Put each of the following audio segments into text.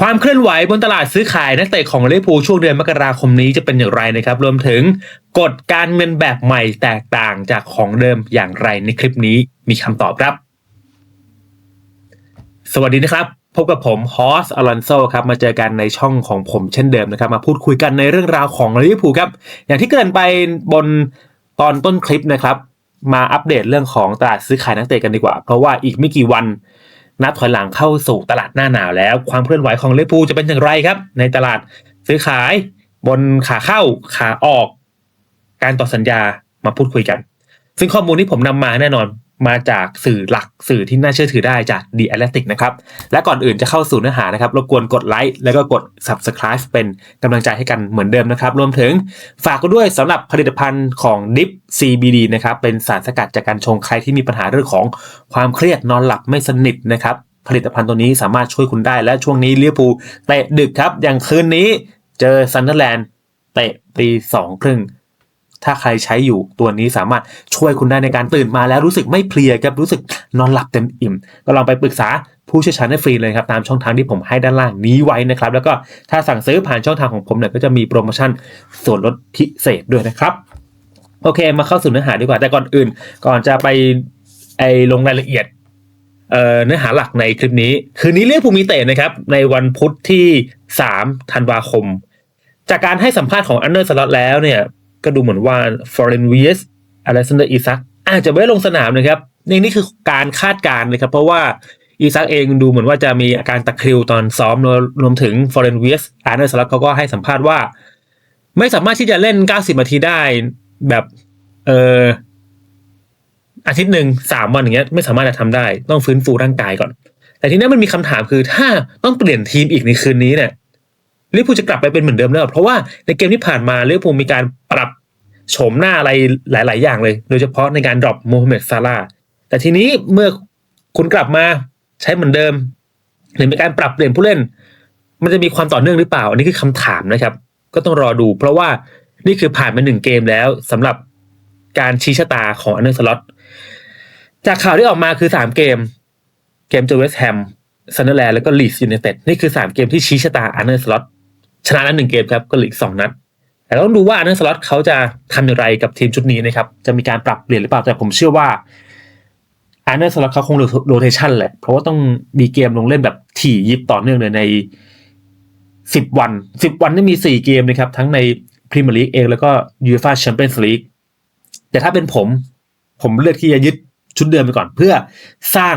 ความเคลื่อนไหวบนตลาดซื้อขายนักเตะของลิเวอร์พูลช่วงเดือนมกราคมนี้จะเป็นอย่างไรนะครับ รวมถึงกฎการเงินแบบใหม่แตกต่างจากของเดิมอย่างไรในคลิปนี้มีคำตอบครับ สวัสดีนะครับพบกับผมฮอสอลอนโซครับมาเจอกันในช่องของผมเช่นเดิมนะครับ มาพูดคุยกันในเรื่องราวของลิเวอร์พูลครับ อย่างที่เกริ่นไปบนตอนต้นคลิปนะครับ มาอัปเดตเรื่องของตลาดซื้อขายนักเตะกันดีกว่า เพราะว่าอีกไม่กี่วัน นับถอยหลังเข้าสู่ตลาดหน้าหนาวแล้ว ความเคลื่อนไหวของเลพูจะเป็นอย่างไรครับ ในตลาดซื้อขายบนขาเข้าขาออก การต่อสัญญามาพูดคุยกัน ซึ่งข้อมูลที่ผมนำมาแน่นอน มาจากสื่อหลักสื่อที่น่าเชื่อถือได้จาก The Atlantic นะครับ และก่อนอื่นจะเข้าสู่เนื้อหานะครับรบกวนกดไลค์แล้วก็กด Subscribe เป็นกำลังใจให้กันเหมือนเดิมนะครับ รวมถึงฝากกันด้วยสำหรับผลิตภัณฑ์ของ Dip CBD นะครับ เป็นสารสกัดจากการชงใครที่มีปัญหาเรื่องของความเครียดนอนหลับไม่สนิทนะครับผลิตภัณฑ์ตัวนี้สามารถช่วยคุณได้และช่วงนี้ลิเวอร์พูลเตะดึกครับ อย่างคืนนี้เจอซันเดอร์แลนด์เตะตีสองครึ่ง ถ้าใครใช้อยู่ตัวนี้สามารถช่วยคุณได้ในการตื่นมาแล้วรู้สึกไม่เพลียครับรู้สึกนอนหลับเต็มอิ่ม ก็ลองไปปรึกษาผู้เชี่ยวชาญได้ฟรีเลยครับตามช่องทางที่ผมให้ด้านล่างนี้ไว้นะครับ แล้วก็ถ้าสั่งซื้อผ่านช่องทางของผมเนี่ยก็จะมีโปรโมชั่นส่วนลดพิเศษด้วยนะครับโอเค มาเข้าสู่เนื้อหาดีกว่าแต่ก่อนอื่น ก่อนจะไปไอลงรายละเอียดเนื้อหาหลักในคลิปนี้ คืนนี้เรียกภูมิเตะนะครับ ในวันพุธที่ 3 ธันวาคม จากการให้สัมภาษณ์ของอันเดอร์สล็อตแล้วเนี่ย ก็ดูเหมือนว่าฟอร์เรนเวียสอเลซันเดอร์อีซักอาจจะไม่ลงสนามนะครับนี่นี่คือการคาดการณ์นะครับ เพราะว่าอีซักเองดูเหมือนว่าจะมีอาการตะคริวตอนซ้อมรวมถึงฟอร์เรนเวียสอาร์เนอร์สล็อตเขาก็ให้สัมภาษณ์ว่า ไม่สามารถที่จะเล่น 90 นาทีได้แบบเอออาทิตย์หนึ่งสามวันอย่างเงี้ยไม่สามารถจะทำได้ ต้องฟื้นฟูร่างกายก่อน แต่ทีนี้มันมีคำถามคือถ้าต้องเปลี่ยนทีมอีกในคืนนี้เนี่ย ลิเวอร์พูลจะกลับไปเป็นเหมือนเดิมแล้วเพราะว่าในเกมที่ผ่านมาลิเวอร์พูลมีการปรับโฉมหน้าอะไรหลาย ๆ อย่างเลย โดยเฉพาะในการดรอปโมฮัมเหม็ดซาลาแต่ทีนี้เมื่อคุณกลับมาใช้เหมือนเดิมหรือมีการปรับเปลี่ยนผู้เล่น มันจะมีความต่อเนื่องหรือเปล่า อันนี้คือคำถามนะครับ ก็ต้องรอดู เพราะว่านี่คือผ่านมาหนึ่งเกมแล้วสำหรับการชี้ชะตาของอันเดอร์สล็อตจากข่าวที่ออกมาคือสามเกม เกมเจอเวสต์แฮมซันเดอร์แลนด์แล้วก็ลีดส์ยูไนเต็ดนี่คือสามเกมที่ชี้ชะตาอันเดอร์สล็อต ชนะนั้นหนึ่งเกมครับก็เหลืออีกสองนัดแต่ต้องดูว่าอันเดอร์สล็อตเขาจะทำอย่างไรกับทีมชุดนี้นะครับ จะมีการปรับเปลี่ยนหรือเปล่า แต่ผมเชื่อว่าอันเดอร์สล็อตเขาคงโรเทชันแหละ เพราะว่าต้องมีเกมลงเล่นแบบถี่ยิบต่อเนื่องเลยในสิบวันสิบวันนี่มีสี่เกมนะครับ ทั้งในพรีเมียร์ลีกเองแล้วก็ยูฟ่าแชมเปี้ยนส์ลีกแต่ถ้าเป็นผม ผมเลือกที่จะยึดชุดเดิมไปก่อน เพื่อสร้าง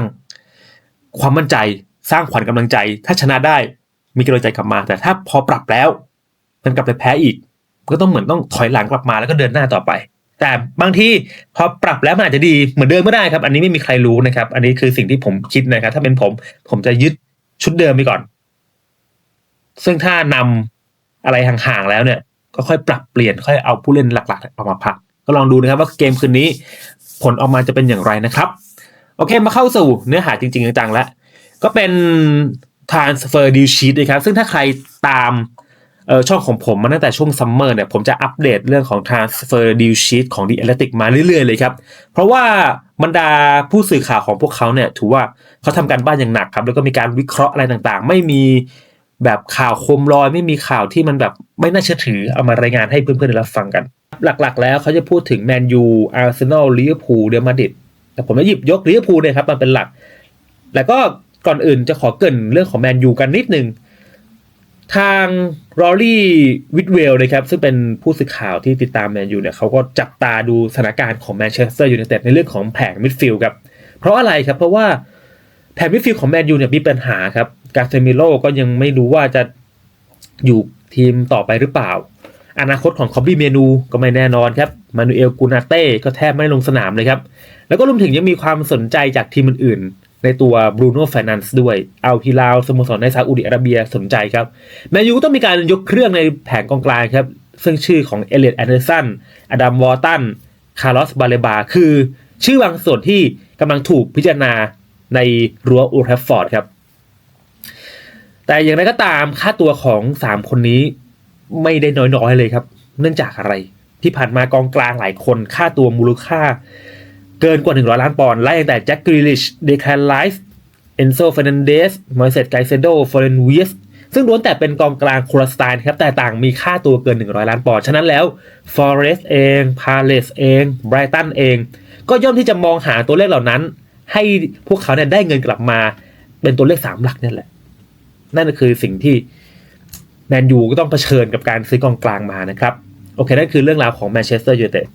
ความมั่นใจ สร้างขวัญกำลังใจ ถ้าชนะได้ มีกำลังใจกลับมา แต่ถ้าพอปรับแล้วมันกลับไปแพ้อีก ก็ต้องเหมือนต้องถอยหลังกลับมาแล้วก็เดินหน้าต่อไป แต่บางทีพอปรับแล้วมันอาจจะดีเหมือนเดิมก็ได้ครับ อันนี้ไม่มีใครรู้นะครับ อันนี้คือสิ่งที่ผมคิดนะครับ ถ้าเป็นผม ผมจะยึดชุดเดิมไปก่อน ซึ่งถ้านำอะไรห่างๆแล้วเนี่ย ก็ค่อยปรับเปลี่ยนค่อยเอาผู้เล่นหลักๆออกมาพักก็ลองดูนะครับว่าเกมคืนนี้ผลออกมาจะเป็นอย่างไรนะครับ โอเคมาเข้าสู่เนื้อหาจริง ๆ จังๆแล้วก็เป็น transfer deal sheet นะครับ ซึ่งถ้าใครตามเออช่องของผมมาตั้งแต่ช่วงซัมเมอร์เนี่ยผมจะอัปเดตเรื่องของ transfer deal sheet ของ The Athletic มาเรื่อยๆเลยครับ เพราะว่าบรรดาผู้สื่อข่าวของพวกเขาเนี่ยถือว่าเขาทำการบ้านอย่างหนักครับ แล้วก็มีการวิเคราะห์อะไรต่างๆ ไม่มีแบบข่าวโคมลอยไม่มีข่าวที่มันแบบไม่น่าเชื่อถือเอามารายงานให้เพื่อนๆได้รับฟังกัน หลักๆ แล้วเขาจะพูดถึงแมนยูอาร์เซนอลลิเวอร์พูลเดลมาดิดแต่ผมจะหยิบยกลิเวอร์พูลเนี่ยครับมาเป็นหลัก แล้วก็ ก่อนอื่นจะขอเกินเรื่องของแมนยูกันนิดนึง ทางรอรี่วิดเวลนะครับ ซึ่งเป็นผู้สื่อข่าวที่ติดตามแมนยูเนี่ยเขาก็จับตาดูสถานการณ์ของแมนเชสเตอร์ยูไนเต็ดในเรื่องของแผงมิดฟิลด์ครับ เพราะอะไรครับ เพราะว่าแผงมิดฟิลด์ของแมนยูเนี่ยมีปัญหาครับกาเซมิโลก็ยังไม่รู้ว่าจะอยู่ทีมต่อไปหรือเปล่า อนาคตของคอบบี้เมนูก็ไม่แน่นอนครับ มานูเอลกูนาเต้ก็แทบไม่ลงสนามเลยครับ แล้วก็รวมถึงยังมีความสนใจจากทีมอื่น ในตัวบรูโน่ไฟนันซ์ด้วย เอาฮิลาวสโมสรในซาอุดิอาระเบียสนใจครับ แมนยูต้องมีการยกเครื่องในแผงกองกลางครับ ซึ่งชื่อของเอเลียตแอนเดอร์สัน อดัมวอร์ตัน คาร์ลอสบาเลบา คือชื่อบางส่วนที่กำลังถูกพิจารณาในรั้วอูแทฟฟอร์ดครับ แต่อย่างไรก็ตามค่าตัวของ3คนนี้ไม่ได้น้อยๆเลยครับ เนื่องจากอะไร ที่ผ่านมากองกลางหลายคนค่าตัวมูลค่า เกินกว่า 100 ล้านปอนด์ไล่ตั้งแต่แจ็คกริลิชเดคแคนไลฟ์เอนโซเฟรนันเดสมอยเซตไกเซโดฟอร์เรนเวียสซึ่งล้วนแต่เป็นกองกลางโคลสไตน์ครับ แต่ต่างมีค่าตัวเกิน 100 ล้านปอนด์ฉะนั้นแล้ว Forest เอง Palace เอง Brighton เอง ก็ย่อมที่จะมองหาตัวเลขเหล่านั้น ให้พวกเขาเนี่ยได้เงินกลับมา เป็นตัวเลขสามหลักนี่แหละ นั่นก็คือสิ่งที่แมนยูก็ต้องเผชิญกับการซื้อกองกลางมานะครับ โอเค นั่นคือเรื่องราวของแมนเชสเตอร์ยูไนเต็ด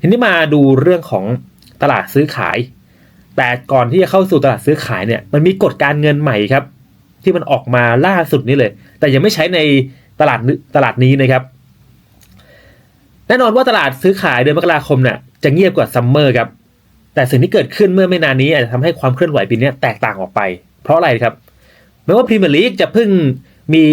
ทีนี้มาดูเรื่องของ ตลาดซื้อขาย แต่ก่อนที่จะเข้าสู่ตลาดซื้อขายเนี่ยมันมีกฎการเงินใหม่ครับ ที่มันออกมาล่าสุดนี้เลย แต่ยังไม่ใช้ในตลาดตลาดนี้นะครับ แน่นอนว่าตลาดซื้อขายเดือนมกราคมเนี่ยจะเงียบกว่าซัมเมอร์ครับแต่สิ่งที่เกิดขึ้นเมื่อไม่นานนี้อาจจะทำให้ความเคลื่อนไหวปีนี้แตกต่างออกไป เพราะอะไรครับแม้ว่าพรีเมียร์ลีกจะเพิ่งมี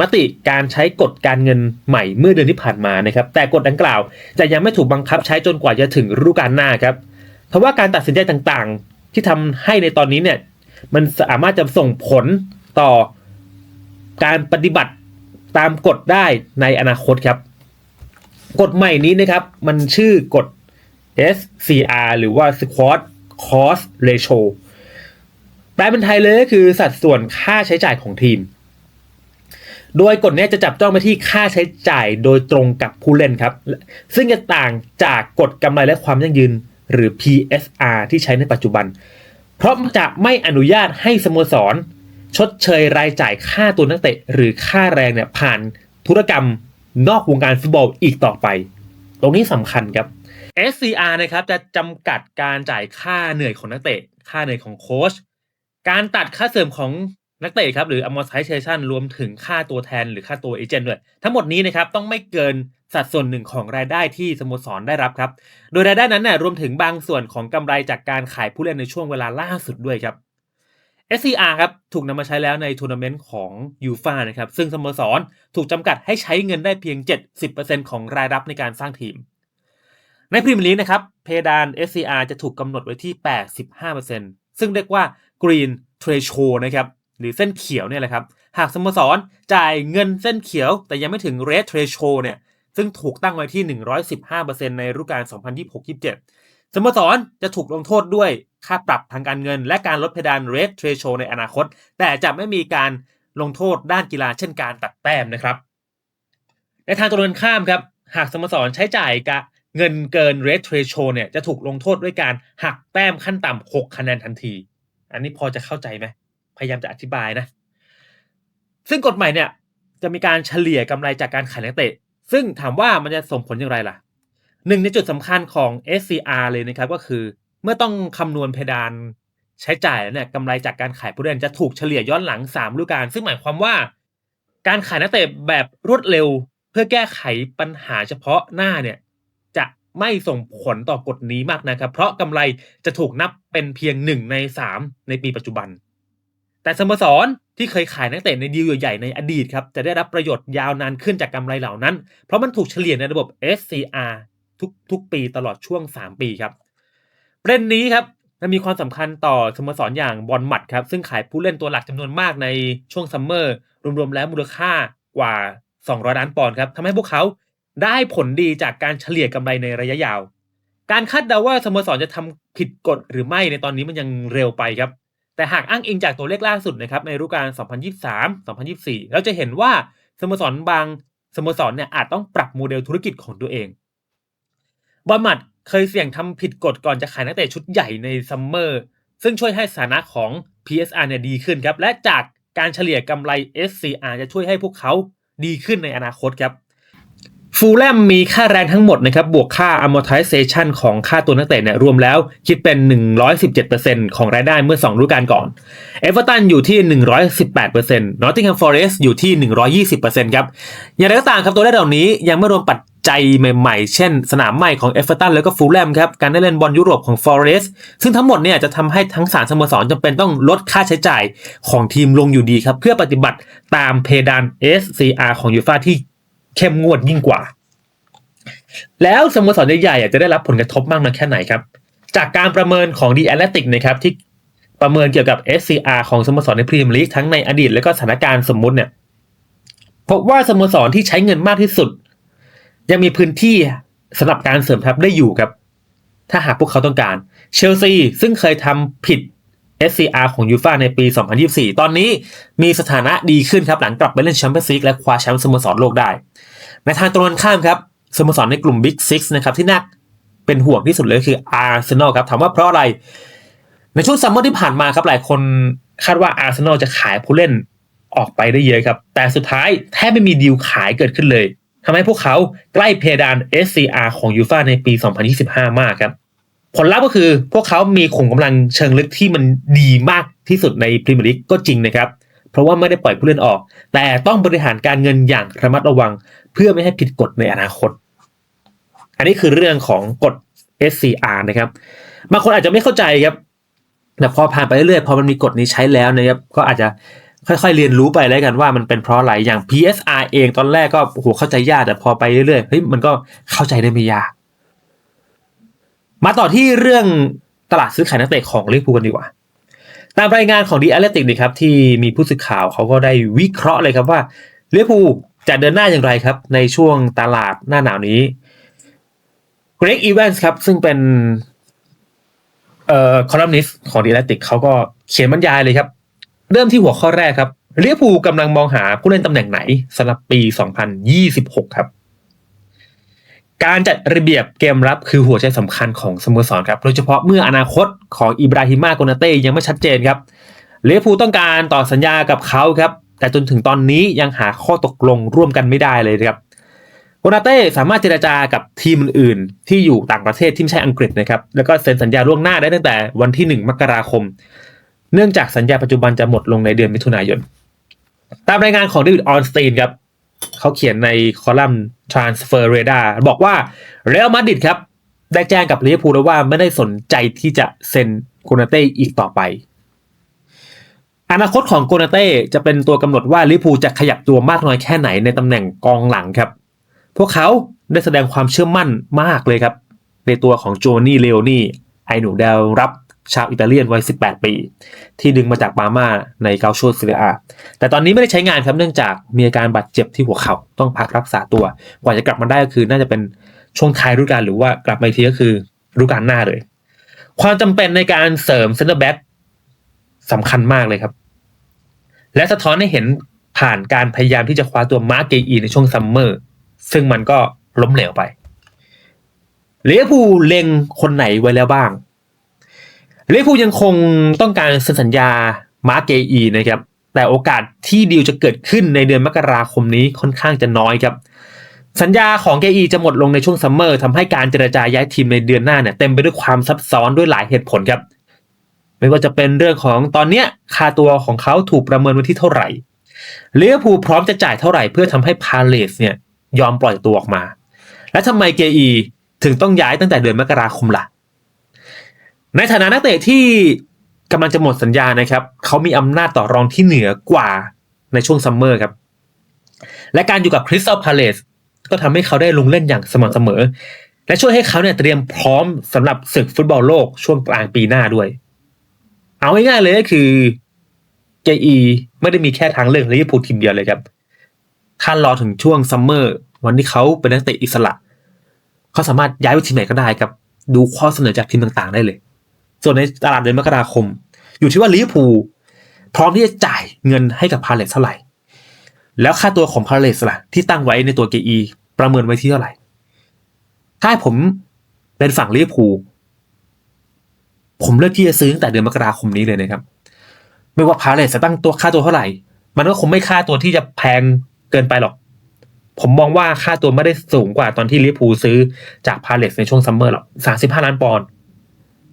มติการใช้กฎการเงินใหม่เมื่อเดือนที่ผ่านมานะครับ แต่กฎดังกล่าวจะยังไม่ถูกบังคับใช้จนกว่าจะถึงฤดูกาลหน้าครับ เพราะว่าการตัดสินใจต่างๆ ที่ทำให้ในตอนนี้เนี่ย มันสามารถจะส่งผลต่อการปฏิบัติตามกฎได้ในอนาคตครับ กฎใหม่นี้นะครับ มันชื่อกฎ SCR หรือว่า Squad Cost Ratio แปลเป็นไทยเลยก็คือสัดส่วนค่าใช้จ่ายของทีม โดยกฎนี้จะจับจ้องไปที่ค่าใช้จ่ายโดยตรงกับผู้เล่นครับ ซึ่งจะต่างจากกฎกำไรและความยั่งยืน หรือ PSR ที่ใช้ในปัจจุบัน เพราะจะไม่อนุญาตให้สโมสร ชดเชยรายจ่ายค่าตัวนักเตะ หรือค่าแรงเนี่ยผ่านธุรกรรมนอกวงการฟุตบอลอีกต่อไป ตรงนี้สำคัญครับ SCR นะครับจะจำกัดการจ่ายค่าเหนื่อยของนักเตะ ค่าเหนื่อยของโค้ชการตัดค่าเสริมของนักเตะครับหรือ amortization รวมถึงค่าตัวแทนหรือค่าตัวเอเจนต์ด้วย ทั้งหมดนี้นะครับต้องไม่เกิน สัดส่วนหนึ่งของรายได้ที่สโมสรได้รับครับ โดยรายได้นั้นเนี่ยรวมถึงบางส่วนของกำไรจากการขายผู้เล่นในช่วงเวลาล่าสุดด้วยครับ SCR ครับถูกนำมาใช้แล้วในทัวร์นาเมนต์ของยูฟานะครับซึ่งสโมสรถูกจำกัดให้ใช้เงินได้เพียง 70%ของรายรับในการสร้างทีม ในพรีเมียร์ลีกนะครับเพดาน SCR จะถูกกำหนดไว้ที่ 85%ซึ่งเรียกว่า Green Threshold นะครับหรือเส้นเขียวเนี่ยแหละครับ หากสโมสรจ่ายเงินเส้นเขียวแต่ยังไม่ถึง Red Threshold เนี่ย ซึ่งถูกตั้งไว้ที่ 115%ในฤดูกาล 2026-27 สโมสรจะถูกลงโทษด้วยค่าปรับทางการเงิน และการลดเพดาน Red Threshold ในอนาคต แต่จะไม่มีการลงโทษด้านกีฬาเช่นการตัดแต้มนะครับ ในทางตรงกันข้ามครับ หากสโมสรใช้จ่ายกะเงินเกิน Red Threshold เนี่ยจะถูกลงโทษด้วยการหักแต้มขั้นต่ำ6คะแนนทันที อันนี้พอจะเข้าใจไหมพยายามจะอธิบายนะ ซึ่งกฎใหม่เนี่ยจะมีการเฉลี่ยกำไรจากการขายนักเตะ ซึ่งถามว่ามันจะส่งผลอย่างไรล่ะหนึ่งในจุดสำคัญของ SCR เลยนะครับก็คือ เมื่อต้องคำนวณเพดานใช้จ่ายแล้วเนี่ยกำไรจากการขายผู้เล่นจะถูกเฉลี่ยย้อนหลัง3ฤดูกาลซึ่งหมายความว่า การขายนักเตะแบบรวดเร็ว เพื่อแก้ไขปัญหาเฉพาะหน้าเนี่ยจะไม่ส่งผลต่อกฎนี้มากนะครับ เพราะกำไรจะถูกนับเป็นเพียงหนึ่งในสามในปีปัจจุบัน แต่สโมสร ที่เคยขายนักเตะในดีลใหญ่ๆในอดีตครับจะได้รับประโยชน์ยาวนานขึ้นจากกำไรเหล่านั้น เพราะมันถูกเฉลี่ยในระบบ SCR ทุกทุกปีตลอดช่วง 3 ปีครับประเด็นนี้ครับมันมีความสำคัญต่อสโมสรอย่างบอลมัดครับซึ่งขายผู้เล่นตัวหลักจำนวนมากในช่วงซัมเมอร์รวมๆแล้วมูลค่ากว่า 200 ล้านปอนด์ครับทำให้พวกเขาได้ผลดีจากการเฉลี่ยกำไรในระยะยาว การคาดเดาว่าสโมสรจะทำผิดกฎหรือไม่ในตอนนี้มันยังเร็วไปครับ แต่หากอ้างอิงจากตัวเลขล่าสุดนะครับในฤดูกาล 2023-2024 เราจะเห็นว่าสโมสรบางสโมสรเนี่ยอาจต้องปรับโมเดลธุรกิจของตัวเองบอลมัดเคยเสี่ยงทำผิดกฎก่อนจะขายนักเตะชุดใหญ่ในซัมเมอร์ซึ่งช่วยให้สถานะของ PSR เนี่ยดีขึ้นครับ และจากการเฉลี่ยกำไร SCR จะช่วยให้พวกเขาดีขึ้นในอนาคตครับ ฟูลแลมมีค่าแรงทั้งหมดนะครับบวกค่า amortization ของค่าตัวนักเตะเนี่ยรวมแล้วคิดเป็น 117%ของรายได้เมื่อ 2 ฤดูกาลก่อน เอเวอร์ตันอยู่ที่ 118% Nottingham Forest อยู่ที่ 120%ครับอย่างไรก็ตามครับตัวเลขเหล่านี้ยังไม่รวมปัจจัยใหม่ๆ เช่น สนามใหม่ของเอเวอร์ตันแล้วก็ฟูลแลมครับการได้เล่นบอลยุโรปของ Forest ซึ่งทั้งหมดเนี่ยจะทำให้ทั้งสามสโมสรจำเป็นต้องลดค่าใช้จ่ายของทีมลงอยู่ดีครับเพื่อปฏิบัติตามเพดาน SCR ของยูฟาที่ เข้มงวดยิ่งกว่า แล้วสโมสรใหญ่ๆจะได้รับผลกระทบมากน้อยแค่ไหนครับ จากการประเมินของ The Athletic นะครับที่ประเมินเกี่ยวกับ SCR ของสโมสรในพรีเมียร์ลีกทั้งในอดีตและก็สถานการณ์สมมุติเนี่ยพบว่าสโมสรที่ใช้เงินมากที่สุด ยังมีพื้นที่สำหรับการเสริมทัพได้อยู่ครับ ถ้าหากพวกเขาต้องการ เชลซีซึ่งเคยทำผิด SCR ของยูฟ่าในปี 2024 ตอนนี้มีสถานะดีขึ้นครับ หลังกลับไปเล่นแชมเปี้ยนส์ลีกและคว้าแชมป์สโมสรโลกได้ ในทางตรงกันข้ามครับสโมสรในกลุ่ม Big Six นะครับที่น่าเป็นห่วงที่สุดเลยคืออาร์เซนอลครับถามว่าเพราะอะไร ในช่วงซัมเมอร์ที่ผ่านมาครับหลายคนคาดว่าอาร์เซนอลจะขายผู้เล่นออกไปได้เยอะครับ แต่สุดท้ายแทบไม่มีดีลขายเกิดขึ้นเลยทำให้พวกเขาใกล้เพดาน SCR ของยูฟาในปี 2025 มากครับ ผลลัพธ์ก็คือพวกเขามีขุมกำลังเชิงลึกที่มันดีมากที่สุดในพรีเมียร์ลีกก็จริงนะครับ เพราะว่าไม่ได้ปล่อยผู้เล่นออก แต่ต้องบริหารการเงินอย่างระมัดระวัง พื่อไม่ให้ผิดกฎในอนาคต อันนี้คือเรื่องของกฎ SCR นะครับบางคนอาจจะไม่เข้าใจครับแต่พอผ่านไปเรื่อยๆพอมันมีกฎนี้ใช้แล้วนะครับก็อาจจะค่อยๆเรียนรู้ไปแล้วกันว่ามันเป็นเพราะอะไรอย่าง PSR เองตอนแรกก็โหเข้าใจยากแต่พอไปเรื่อยๆเฮ้ยมันก็เข้าใจได้ไม่ยาก มาต่อที่เรื่องตลาดซื้อขายนักเตะของลิเวอร์พูลกันดีกว่า ตามรายงานของดีแอตเลติกนี่ครับที่มีผู้สื่อข่าวเขาก็ได้วิเคราะห์เลยครับว่าลิเวอร์พูล จะเดินหน้าอย่างไรครับ ในช่วงตลาดหน้าหนาวนี้เกรกอีเวนส์ครับ ซึ่งเป็นเอ่อคอลัมนิสต์ของดีแลติกเขาก็เขียนบรรยายเลยครับ เริ่มที่หัวข้อแรกครับเลียพูกำลังมองหาผู้เล่นตำแหน่งไหนสำหรับปี 2026 ครับ การจัดระเบียบเกมรับคือหัวใจสำคัญของสโมสรครับ โดยเฉพาะเมื่ออนาคตของอิบราฮิมาโกนาเต้ยังไม่ชัดเจนครับเลียพูต้องการต่อสัญญากับเขาครับ แต่จนถึงตอนนี้ยังหาข้อตกลงร่วมกันไม่ได้เลยครับโกนาเต้สามารถเจรจากับทีมอื่นๆ ที่อยู่ต่างประเทศที่ไม่ใช่อังกฤษนะครับ แล้วก็เซ็นสัญญาล่วงหน้าได้ตั้งแต่วันที่ 1 มกราคม เนื่องจากสัญญาปัจจุบันจะหมดลงในเดือนมิถุนายน ตามรายงานของเดวิดออนสตีนครับเขาเขียนในคอลัมน์ Transfer Radar บอกว่าเรอัลมาดริดครับ ได้แจ้งกับลิเวอร์พูลแล้วว่าไม่ได้สนใจที่จะเซ็นโกนาเต้อีกต่อไป อนาคตของโกนาเต้จะเป็นตัวกำหนดว่าลิเวอร์พูจะขยับตัวมากน้อยแค่ไหนในตำแหน่งกองหลังครับ พวกเขาได้แสดงความเชื่อมั่นมากเลยครับ ในตัวของโจนี่เลโอนี่ไอหนูดาวรับชาวอิตาเลียนวัย 18 ปี ที่ดึงมาจากปาม่าในเกาโชซีเรียแต่ตอนนี้ไม่ได้ใช้งานครับเนื่องจากมีอาการบาดเจ็บที่หัวเข่าต้องพักรักษาตัว กว่าจะกลับมาได้ก็คือน่าจะเป็นช่วงท้ายฤดูกาลหรือว่ากลับมาทีก็คือฤดูกาลหน้าเลย ความจำเป็นในการเสริมเซนเตอร์แบ็กสำคัญมากเลยครับ และสะท้อนให้เห็นผ่านการพยายามที่จะคว้าตัวมาร์เกอีในช่วงซัมเมอร์ซึ่งมันก็ล้มเหลวไปเลียพูเล็งคนไหนไว้แล้วบ้างเวอร์พูลยังคงต้องการเซ็นสัญญามาร์เกอีนะครับแต่โอกาสที่ดีลจะเกิดขึ้นในเดือนมกราคมนี้ค่อนข้างจะน้อยครับ สัญญาของเกอีจะหมดลงในช่วงซัมเมอร์ทำให้การเจรจาย้ายทีมในเดือนหน้าเนี่ยเต็มไปด้วยความซับซ้อนด้วยหลายเหตุผลครับ ไม่ว่าจะเป็นเรื่องของตอนเนี้ยค่าตัวของเขาถูกประเมินไว้ที่เท่าไหร่ลิเวอร์พูลพร้อมจะจ่ายเท่าไหร่เพื่อทำให้พาเลสเนี่ยยอมปล่อยตัวออกมา และทำไมเกอีถึงต้องย้ายตั้งแต่เดือนมกราคมละ่ะ ในฐานะนักเตะที่กำลังจะหมดสัญญานะครับ เขามีอำนาจต่อรองที่เหนือกว่าในช่วงซัมเมอร์ครับ และการอยู่กับคริสตัลพาเลสก็ทำให้เขาได้ลงเล่นอย่างสม่ำเสมอ และช่วยให้เขาเนี่ยเตรียมพร้อมสำหรับศึกฟุตบอลโลกช่วงกลางปีหน้าด้วย เอาง่ายๆเลยก็คือเจอีไม่ได้มีแค่ทางเลือกลิเวอร์พูลทีมเดียวเลยครับถ้ารอถึงช่วงซัมเมอร์วันที่เขาเป็นนักเตะอิสระ เขาสามารถย้ายไปทีมไหนก็ได้ครับ ดูข้อเสนอจากทีมต่างๆ ได้เลย ส่วนในตลาดเดือนมกราคม อยู่ที่ว่าลิเวอร์พูลพร้อมที่จะจ่ายเงินให้กับพาเลสเท่าไหร่ แล้วค่าตัวของพาเลสล่ะที่ตั้งไว้ในตัวเกอีประเมินไว้ที่เท่าไหร่ ถ้าผมเป็นฝั่งลิเวอร์พูล ผมเลือกที่จะซื้อตั้งแต่เดือนมกราคมนี้เลยนะครับ ไม่ว่าพาเลสจะตั้งตัวค่าตัวเท่าไหร่ มันก็คงไม่ค่าตัวที่จะแพงเกินไปหรอก ผมมองว่าค่าตัวไม่ได้สูงกว่าตอนที่ลิเวอร์พูซื้อจากพาเลสในช่วงซัมเมอร์หรอกสามสิบห้าล้านปอนด์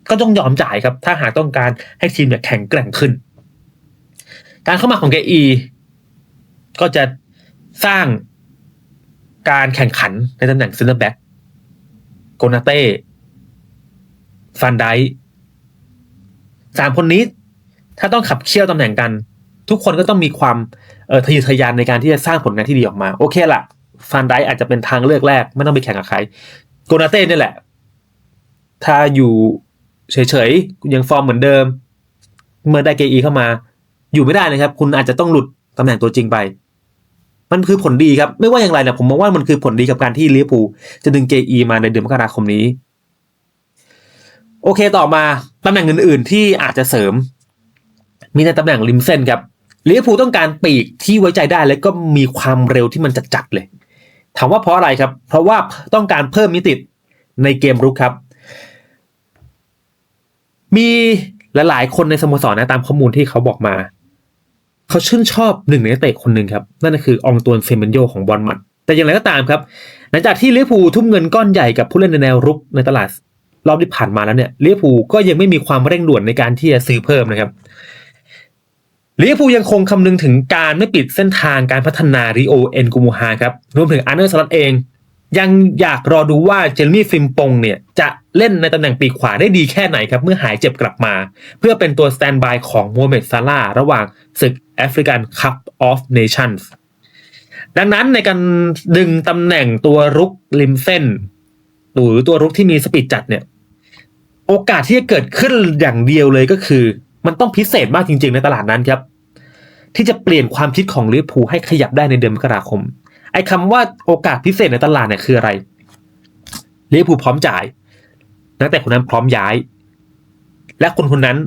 ก็ต้องยอมจ่ายครับ ถ้าหากต้องการให้ทีมเนี่ยแข็งแกร่งขึ้น การเข้ามาของเกอีก็จะสร้างการแข่งขันในตำแหน่งเซนเตอร์แบ็กโกนาเต้ฟันได สามคนนี้ ถ้าต้องขับเคี่ยวตำแหน่งกัน ทุกคนก็ต้องมีความเออทะเยอทะยานในการที่จะสร้างผลงานที่ดีออกมา โอเคละฟันไดอาจจะเป็นทางเลือกแรก ไม่ต้องไปแข่งกับใครโกนาเต้นี่แหละ ถ้าอยู่เฉยๆยังฟอร์มเหมือนเดิม เมื่อได้เกอีเข้ามา อยู่ไม่ได้นะครับ คุณอาจจะต้องหลุดตำแหน่งตัวจริงไป มันคือผลดีครับ ไม่ว่าอย่างไรนะผมมองว่ามันคือผลดีกับการที่ลิเวอร์พูลจะดึงเกอีมาในเดือนมกราคมนี้ โอเคต่อมาตำแหน่งอื่น ๆ ที่อาจจะเสริม มีในตำแหน่งริมเส้นครับลิเวอร์พูลต้องการปีกที่ไว้ใจได้และก็มีความเร็วที่มันจัดๆเลยถามว่าเพราะอะไรครับ เพราะว่าต้องการเพิ่มมิติในเกมรุกครับ มีหลายๆ คนในสโมสรนะตามข้อมูลที่เขาบอกมา เขาชื่นชอบหนึ่งในนักเตะคนหนึ่งครับ นั่นก็คือองตวนเซเมนโยของบอลมัด แต่อย่างไรก็ตามครับ หลังจากที่ลิเวอร์พูลทุ่มเงินก้อนใหญ่กับผู้เล่นในแนวรุกในตลาด รอบที่ผ่านมาแล้วเนี่ยลิเวอร์พูลก็ยังไม่มีความเร่งด่วนในการที่จะซื้อเพิ่มนะครับลิเวอร์พูลยังคงคำนึงถึงการไม่ปิดเส้นทางการพัฒนาริโอเอ็นกูมูฮาครับรวมถึงอาร์เนอร์สลัดเอง ยังอยากรอดูว่าเจลมี่ฟิมปงเนี่ยจะเล่นในตำแหน่งปีกขวาได้ดีแค่ไหนครับ เมื่อหายเจ็บกลับมา เพื่อเป็นตัวสแตนบายของโมเมดซาลาระหว่างศึกแอฟริกันคัพออฟเนชั่นส์ดังนั้นในการดึงตำแหน่งตัวรุกริมเส้น หรือตัวรุกที่มีสปีดจัดเนี่ย โอกาสที่จะเกิดขึ้นอย่างเดียวเลยก็คือ มันต้องพิเศษมากจริง ๆ ในตลาดนั้นครับ ที่จะเปลี่ยนความคิดของลิเวอร์พูลให้ขยับได้ในเดือนมกราคม ไอ้คำว่าโอกาสพิเศษในตลาดเนี่ยคืออะไรลิเวอร์พูลพร้อมจ่ายนักแต่คนนั้นพร้อมย้าย และคนคนนั้น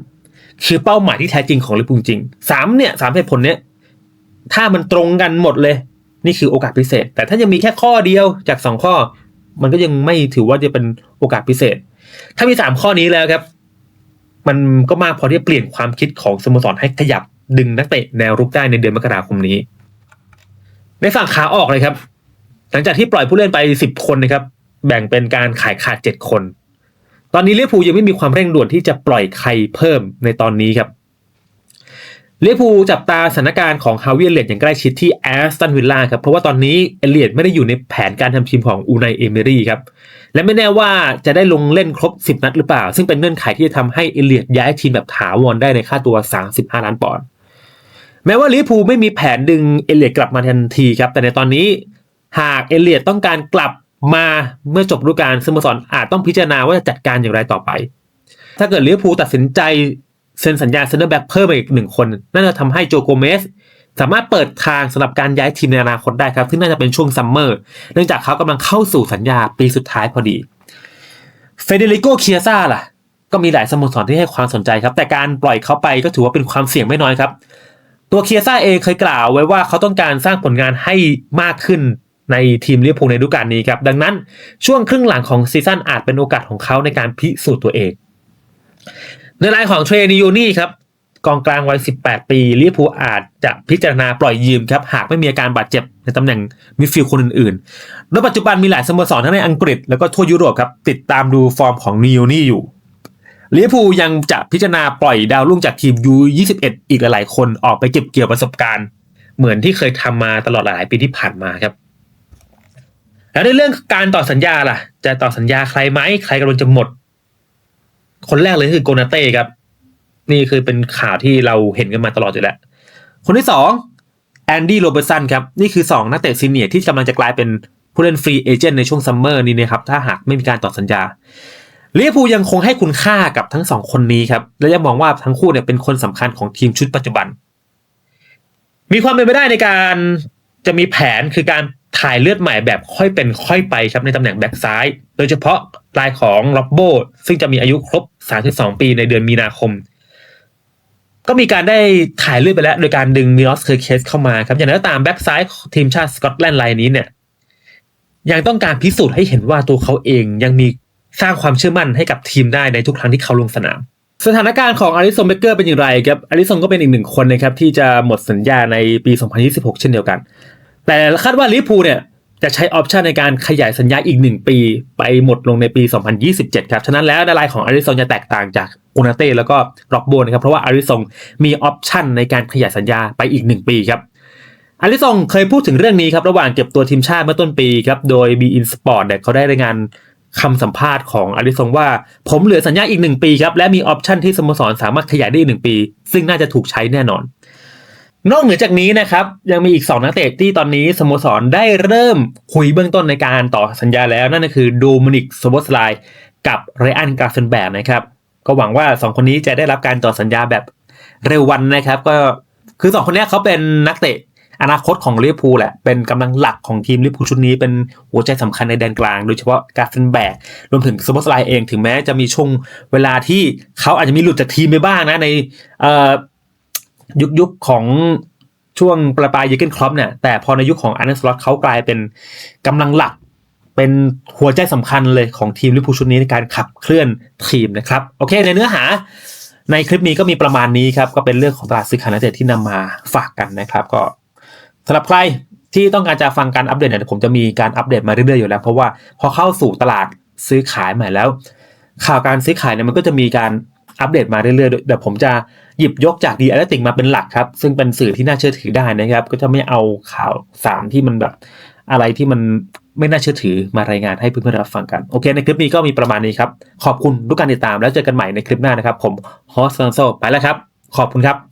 คือเป้าหมายที่แท้จริงของลิเวอร์พูลจริงสามเนี่ยสามเหตุผลเนี้ยถ้ามันตรงกันหมดเลย นี่คือโอกาสพิเศษ แต่ถ้ายังมีแค่ข้อเดียวจากสองข้อ มันก็ยังไม่ถือว่าจะเป็นโอกาสพิเศษ ถ้ามีสามข้อนี้แล้วครับ มันก็มากพอที่จะเปลี่ยนความคิดของสโมสรให้ขยับดึงนักเตะแนวรุกได้ในเดือนมกราคมนี้ ในฝั่งขาออกเลยครับ หลังจากที่ปล่อยผู้เล่นไปสิบคนนะครับ แบ่งเป็นการขายขาดเจ็ดคน ตอนนี้เวอร์พูยังไม่มีความเร่งด่วนที่จะปล่อยใครเพิ่มในตอนนี้ครับเวอร์พูจับตาสถานการณ์ของฮาวิเอเลตอย่างใกล้ชิดที่แอสตันวิลล่าครับเพราะว่าตอนนี้เอเลียดไม่ได้อยู่ในแผนการทำทีมของอูไนเอเมรี่ครับ และไม่แน่ว่าจะได้ลงเล่นครบ 10 นัดหรือเปล่า ซึ่งเป็นเงื่อนไขที่จะทำให้เอเลียดย้ายทีมแบบถาวรได้ในค่าตัว 35 ล้านปอนด์แม้ว่าลิเวอร์พูลไม่มีแผนดึงเอเลียดกลับมาทันทีครับ แต่ในตอนนี้หากเอเลียดต้องการกลับมาเมื่อจบฤดูกาลสโมสรอาจต้องพิจารณาว่าจะจัดการอย่างไรต่อไป ถ้าเกิดลิเวอร์พูลตัดสินใจเซ็นสัญญาเซนเตอร์แบ็กเพิ่มไปอีกหนึ่งคนน่าจะทำให้โจโกเมส สามารถเปิดทางสำหรับการย้ายทีมในอนาคตได้ครับ ซึ่งน่าจะเป็นช่วงซัมเมอร์ เนื่องจากเขากำลังเข้าสู่สัญญาปีสุดท้ายพอดี เฟเดริโกเคียซ่าล่ะ ก็มีหลายสโมสรที่ให้ความสนใจครับ แต่การปล่อยเขาไปก็ถือว่าเป็นความเสี่ยงไม่น้อยครับ ตัวเคียซ่าเองเคยกล่าวไว้ว่าเขาต้องการสร้างผลงานให้มากขึ้นในทีมลิเวอร์พูลในฤดูกาลนี้ครับ ดังนั้นช่วงครึ่งหลังของซีซั่นอาจเป็นโอกาสของเขาในการพิสูจน์ตัวเอง ในรายของเทรนิโยนี่ครับ กองกลางวัย 18 ปีลิเวอร์พูลอาจจะพิจารณาปล่อยยืมครับ หากไม่มีอาการบาดเจ็บในตำแหน่งมิดฟิลด์คนอื่นๆโดยปัจจุบันมีหลายสโมสรทั้งในอังกฤษแล้วก็ทั่วยุโรปครับ ติดตามดูฟอร์มของนิโยนี่อยู่ลิเวอร์พูลยังจะพิจารณาปล่อยดาวรุ่งจากทีมยู21 อีกหลายๆ คนออกไปเก็บเกี่ยวประสบการณ์ เหมือนที่เคยทำมาตลอดหลายปีที่ผ่านมาครับ แล้วในเรื่องการต่อสัญญาล่ะ จะต่อสัญญาใครไหมใครกำลังจะหมด คนแรกเลยคือโกนาเต้ครับ นี่คือเป็นข่าวที่เราเห็นกันมาตลอดอยู่แล้ว คนที่สองแอนดี้โรเบอร์สันครับ นี่คือ 2 นักเตะซีเนียร์ที่กำลังจะกลายเป็นผู้เล่นฟรีเอเจนต์ในช่วงซัมเมอร์นี้นะครับ ถ้าหากไม่มีการต่อสัญญาลิเวอร์พูยังคงให้คุณค่ากับทั้งสองคนนี้ครับ และยังมองว่าทั้งคู่เนี่ยเป็นคนสำคัญของทีมชุดปัจจุบัน มีความเป็นไปได้ในการจะมีแผนคือการถ่ายเลือดใหม่แบบค่อยเป็นค่อยไปครับในตำแหน่งแบ็กซ้าย โดยเฉพาะรายของล็อบโบซึ่งจะมีอายุครบ 32 ปีในเดือนมีนาคม ก็มีการได้ถ่ายเลือดไปแล้ว โดยการดึงมิลอสเคอร์เคสเข้ามาครับ อย่างไรก็ตามแบ็กซ้ายทีมชาติสกอตแลนด์รายนี้เนี่ย ยังต้องการพิสูจน์ให้เห็นว่าตัวเขาเองยังมีสร้างความเชื่อมั่นให้กับทีมได้ในทุกครั้งที่เขาลงสนาม สถานการณ์ของอาริสงเบเกอร์เป็นอย่างไรครับอาริสงก็เป็นอีกหนึ่งคนนะครับที่จะหมดสัญญาในปี 2026 เช่นเดียวกัน แต่คาดว่าลิเวอร์พูเนี่ยจะใช้ออปชันในการขยายสัญญาอีก 1 ปี ไปหมดลงในปี 2027 ครับ ฉะนั้นแล้วนายของอาริสงจะแตกต่างจาก อนาเต้แล้วก็ร็อบโบนะครับ เพราะว่าอาริสงมีออปชันในการขยายสัญญาไปอีก 1 ปีครับอาริสงเคยพูดถึงเรื่องนี้ครับระหว่างเก็บตัวทีมชาติเมื่อต้นปีครับโดย b ีอินสปอร์ตเนี่ยเขาได้รายงานคำสัมภาษณ์ของอาริสงว่า ผมเหลือสัญญาอีกหนึ่งปีครับและมีออปชันที่สโมสรสามารถขยายได้อีกหนึ่งปี ซึ่งน่าจะถูกใช้แน่นอนนอกเหนือจากนี้นะครับยังมีอีก 2 นักเตะที่ตอนนี้สโมสรได้เริ่มคุยเบื้องต้นในการต่อสัญญาแล้ว นั่นก็คือโดมินิกโซโบสไลกับไรอันกราเฟนแบกนะครับ ก็หวังว่า2คนนี้จะได้รับการต่อสัญญาแบบเร็ววันนะครับ ก็คือ2คนนี้เขาเป็นนักเตะอนาคตของลิเวอร์พูลแหละเป็นกำลังหลักของทีมลิเวอร์พูลชุดนี้เป็นหัวใจสำคัญในแดนกลาง โดยเฉพาะการ์เฟนแบกรวมถึงสปอตไลเองถึงแม้จะมีช่วงเวลาที่เขาอาจจะมีหลุดจากทีมไปบ้างนะในยุคยุคของช่วงปลายปลายยูเกนครอปเนี่ยแต่พอในยุคของอันเดอร์สล็อตเขากลายเป็นกำลังหลัก เป็นหัวใจสำคัญเลยของทีมลิเวอร์พูชุดนี้ในการขับเคลื่อนทีมนะครับ โอเค ในเนื้อหาในคลิปนี้ก็มีประมาณนี้ครับ ก็เป็นเรื่องของตลาดซื้อขายนักเตะที่นำมาฝากกันนะครับ ก็สำหรับใครที่ต้องการจะฟังการอัปเดตเนี่ยผมจะมีการอัปเดตมาเรื่อยๆอยู่แล้ว เพราะว่าพอเข้าสู่ตลาดซื้อขายใหม่แล้ว ข่าวการซื้อขายเนี่ยมันก็จะมีการอัปเดตมาเรื่อยๆเดี๋ยวผมจะหยิบยกจากดีแอลติกมาเป็นหลักครับ ซึ่งเป็นสื่อที่น่าเชื่อถือได้นะครับ ก็จะไม่เอาข่าวสารที่มันแบบอะไรที่มัน ไม่น่าเชื่อถือมารายงานให้เพื่อนๆรับฟังกัน โอเค ในคลิปนี้ก็มีประมาณนี้ครับ ขอบคุณทุกการติดตามแล้วเจอกันใหม่ในคลิปหน้านะครับ ผมฮอสเซนโซไปแล้วครับ ขอบคุณครับ